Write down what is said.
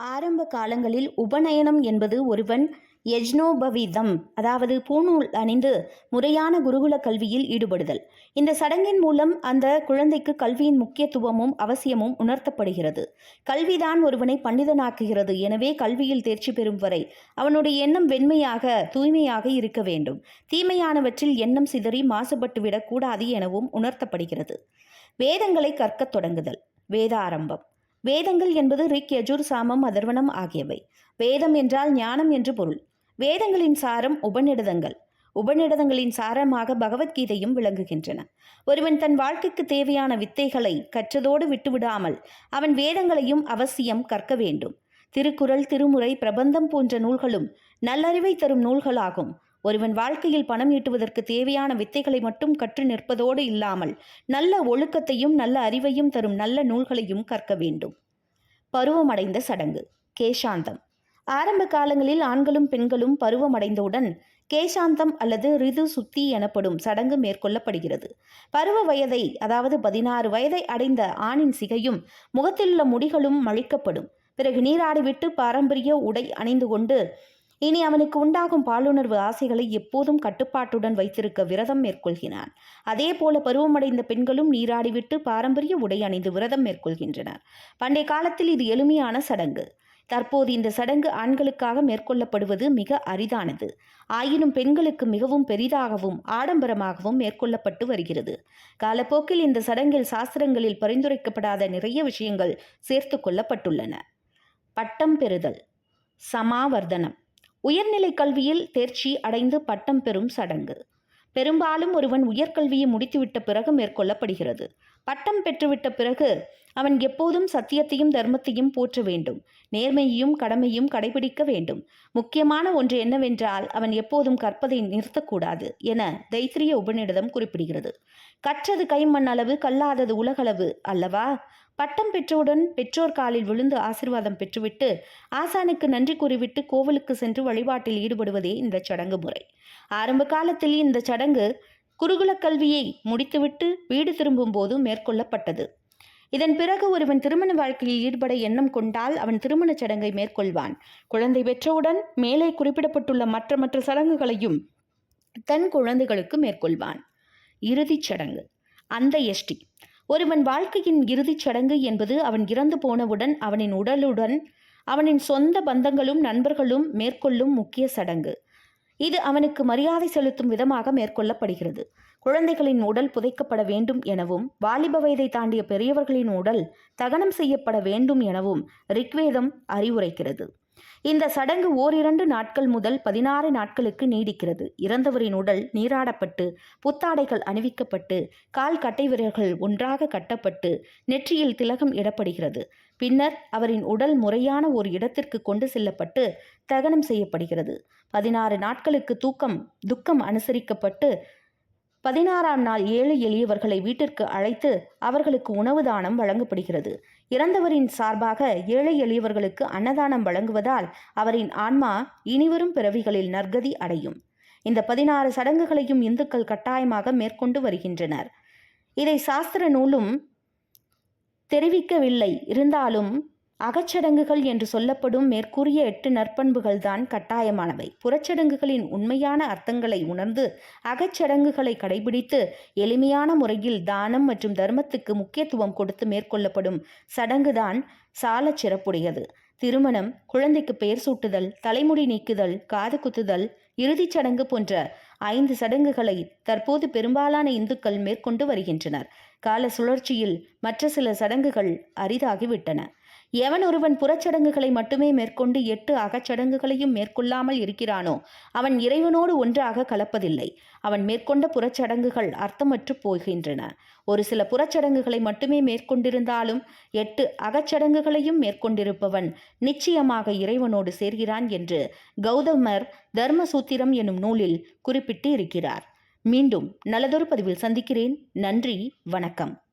ஆரம்ப காலங்களில் உபநயனம் என்பது ஒருவன் யஜ்னோபவீதம் அதாவது பூணூல் அணிந்து முறையான குருகுல கல்வியில் ஈடுபடுதல். இந்த சடங்கின் மூலம் அந்த குழந்தைக்கு கல்வியின் முக்கியத்துவமும் அவசியமும் உணர்த்தப்படுகிறது. கல்விதான் ஒருவனை பண்டிதனாக்குகிறது. எனவே கல்வியில் தேர்ச்சி பெறும் வரை அவனுடைய எண்ணம் வெண்மையாக தூய்மையாக இருக்க வேண்டும். தீமையானவற்றில் எண்ணம் சிதறி மாசுபட்டு விடக்கூடாது எனவும் உணர்த்தப்படுகிறது. வேதங்களை கற்கத் தொடங்குதல். வேதாரம்பம். வேதங்கள் என்பது ரிக் யஜுர் சாமம் அதர்வனம் ஆகியவை. வேதம் என்றால் ஞானம் என்று பொருள். வேதங்களின் சாரம் உபநிடதங்கள். உபநிடதங்களின் சாரமாக பகவத்கீதையும் விளங்குகின்றன. ஒருவன் தன் வாழ்க்கைக்கு தேவையான வித்தைகளை கற்றதோடு விட்டுவிடாமல் அவன் வேதங்களையும் அவசியம் கற்க வேண்டும். திருக்குறள் திருமுறை பிரபந்தம் போன்ற நூல்களும் நல்லறிவை தரும் நூல்களாகும். ஒருவன் வாழ்க்கையில் பணம் ஈட்டுவதற்கு தேவையான வித்தைகளை மட்டும் கற்று நிற்பதோடு இல்லாமல் நல்ல ஒழுக்கத்தையும் நல்ல அறிவையும் தரும் நல்ல நூல்களையும் கற்க வேண்டும். பருவமடைந்த சடங்கு. கேசாந்தம். ஆரம்ப காலங்களில் ஆண்களும் பெண்களும் பருவமடைந்தவுடன் கேசாந்தம் அல்லது ரிது சுத்தி எனப்படும் சடங்கு மேற்கொள்ளப்படுகிறது. பருவ வயதை அதாவது பதினாறு வயதை அடைந்த ஆணின் சிகையும் முகத்திலுள்ள முடிகளும் மழிக்கப்படும். பிறகு நீராடிவிட்டு பாரம்பரிய உடை அணிந்து கொண்டு இனி அவனுக்கு உண்டாகும் பாலுணர்வு ஆசைகளை எப்போதும் கட்டுப்பாட்டுடன் வைத்திருக்க விரதம் மேற்கொள்கிறான். அதே போல பருவமடைந்த பெண்களும் நீராடிவிட்டு பாரம்பரிய உடை அணிந்து விரதம் மேற்கொள்கின்றனர். பண்டைய காலத்தில் இது எளிமையான சடங்கு. தற்போது இந்த சடங்கு ஆண்களுக்காக மேற்கொள்ளப்படுவது மிக அரிதானது. ஆயினும் பெண்களுக்கு மிகவும் பெரிதாகவும் ஆடம்பரமாகவும் மேற்கொள்ளப்பட்டு வருகிறது. காலப்போக்கில் இந்த சடங்கில் சாஸ்திரங்களில் பரிந்துரைக்கப்படாத நிறைய விஷயங்கள் சேர்த்து கொள்ளப்பட்டுள்ளன. பட்டம் பெறுதல். சமாவர்த்தனம். உயர்நிலை கல்வியில் தேர்ச்சி அடைந்து பட்டம் பெறும் சடங்கு. பெரும்பாலும் ஒருவன் உயர்கல்வியை முடித்துவிட்ட பிறகு மேற்கொள்ளப்படுகிறது. பட்டம் பெற்றுவிட்ட பிறகு அவன் எப்போதும் சத்தியத்தையும் தர்மத்தையும் போற்ற வேண்டும். நேர்மையையும் கடமையும் கடைபிடிக்க வேண்டும். முக்கியமான ஒன்று என்னவென்றால் அவன் எப்போதும் கற்பதை நிறுத்தக்கூடாது என தைத்திரிய உபநிடதம் குறிப்பிடுகிறது. கற்றது கைமண் அளவு கல்லாதது உலகளவு அல்லவா? பட்டம் பெற்றவுடன் பெற்றோர் காலில் விழுந்து ஆசிர்வாதம் பெற்றுவிட்டு ஆசானுக்கு நன்றி கூறிவிட்டு கோவிலுக்கு சென்று வழிபாட்டில் ஈடுபடுவதே இந்த சடங்கு முறை. ஆரம்ப காலத்தில் இந்த சடங்கு குருகுல கல்வியை முடித்துவிட்டு வீடு திரும்பும் போது மேற்கொள்ளப்பட்டது. இதன் பிறகு ஒருவன் திருமண வாழ்க்கையில் ஈடுபட எண்ணம் கொண்டால் அவன் திருமணச் சடங்கை மேற்கொள்வான். குழந்தை பெற்றவுடன் மேலே குறிப்பிடப்பட்டுள்ள மற்ற மற்ற சடங்குகளையும் தன் குழந்தைகளுக்கு மேற்கொள்வான். இறுதிச் சடங்கு. அந்த எஷ்டி ஒருவன் வாழ்க்கையின் இறுதிச் சடங்கு என்பது அவன் இறந்து போனவுடன் அவனின் உடலுடன் அவனின் சொந்த பந்தங்களும் நண்பர்களும் மேற்கொள்ளும் முக்கிய சடங்கு. இது அவனுக்கு மரியாதை செலுத்தும் விதமாக மேற்கொள்ளப்படுகிறது. குழந்தைகளின் உடல் புதைக்கப்பட வேண்டும் எனவும் வாலிப வயதை தாண்டிய பெரியவர்களின் உடல் தகனம் செய்யப்பட வேண்டும் எனவும் ரிக்வேதம் அறிவுரைக்கிறது. இந்த சடங்கு ஓரிரண்டு நாட்கள் முதல் பதினாறு நாட்களுக்கு நீடிக்கிறது. இறந்தவரின் உடல் நீராடப்பட்டு புத்தாடைகள் அணிவிக்கப்பட்டு கால் கட்டை விரல்கள் ஒன்றாக கட்டப்பட்டு நெற்றியில் திலகம் இடப்படுகிறது. பின்னர் அவரின் உடல் முறையான ஒரு இடத்திற்கு கொண்டு செல்லப்பட்டு தகனம் செய்யப்படுகிறது. பதினாறு நாட்களுக்கு தூக்கம் துக்கம் அனுசரிக்கப்பட்டு பதினாறாம் நாள் ஏழை எளியவர்களை வீட்டிற்கு அழைத்து அவர்களுக்கு உணவு தானம் வழங்கப்படுகிறது. இறந்தவரின் சார்பாக ஏழை எளியவர்களுக்கு அன்னதானம் வழங்குவதால் அவரின் ஆன்மா இனிவரும் பிறவிகளில் நற்கதி அடையும். இந்த பதினாறு சடங்குகளையும் இந்துக்கள் கட்டாயமாக மேற்கொண்டு வருகின்றனர். இதை சாஸ்திர நூலும் தெரிவிக்கவில்லை. இருந்தாலும் அகச்சடங்குகள் என்று சொல்லப்படும் மேற்கூறிய எட்டு நற்பண்புகள் தான் கட்டாயமானவை. புறச்சடங்குகளின் உண்மையான அர்த்தங்களை உணர்ந்து அகச்சடங்குகளை கடைபிடித்து எளிமையான முறையில் தானம் மற்றும் தர்மத்துக்கு முக்கியத்துவம் கொடுத்து மேற்கொள்ளப்படும் சடங்குதான் சாலச் சிறப்புடையது. திருமணம் குழந்தைக்கு பெயர் சூட்டுதல் தலைமுடி நீக்குதல் காது குத்துதல் இறுதிச் சடங்கு போன்ற ஐந்து சடங்குகளை தற்போது பெரும்பாலான இந்துக்கள் மேற்கொண்டு வருகின்றனர். கால சுழற்சியில் மற்ற சில சடங்குகள் அரிதாகிவிட்டன. எவன் ஒருவன் புறச்சடங்குகளை மட்டுமே மேற்கொண்டு எட்டு அகச்சடங்குகளையும் மேற்கொள்ளாமல் இருக்கிறானோ அவன் இறைவனோடு ஒன்றாக கலப்பதில்லை. அவன் மேற்கொண்ட புறச்சடங்குகள் அர்த்தமற்று போகின்றன. ஒரு சில புறச்சடங்குகளை மட்டுமே மேற்கொண்டிருந்தாலும் எட்டு அகச்சடங்குகளையும் மேற்கொண்டிருப்பவன் நிச்சயமாக இறைவனோடு சேர்கிறான் என்று கௌதமர் தர்மசூத்திரம் எனும் நூலில் குறிப்பிட்டு இருக்கிறார் மீண்டும் நல்லதொரு பதிவில் சந்திக்கிறேன். நன்றி. வணக்கம்.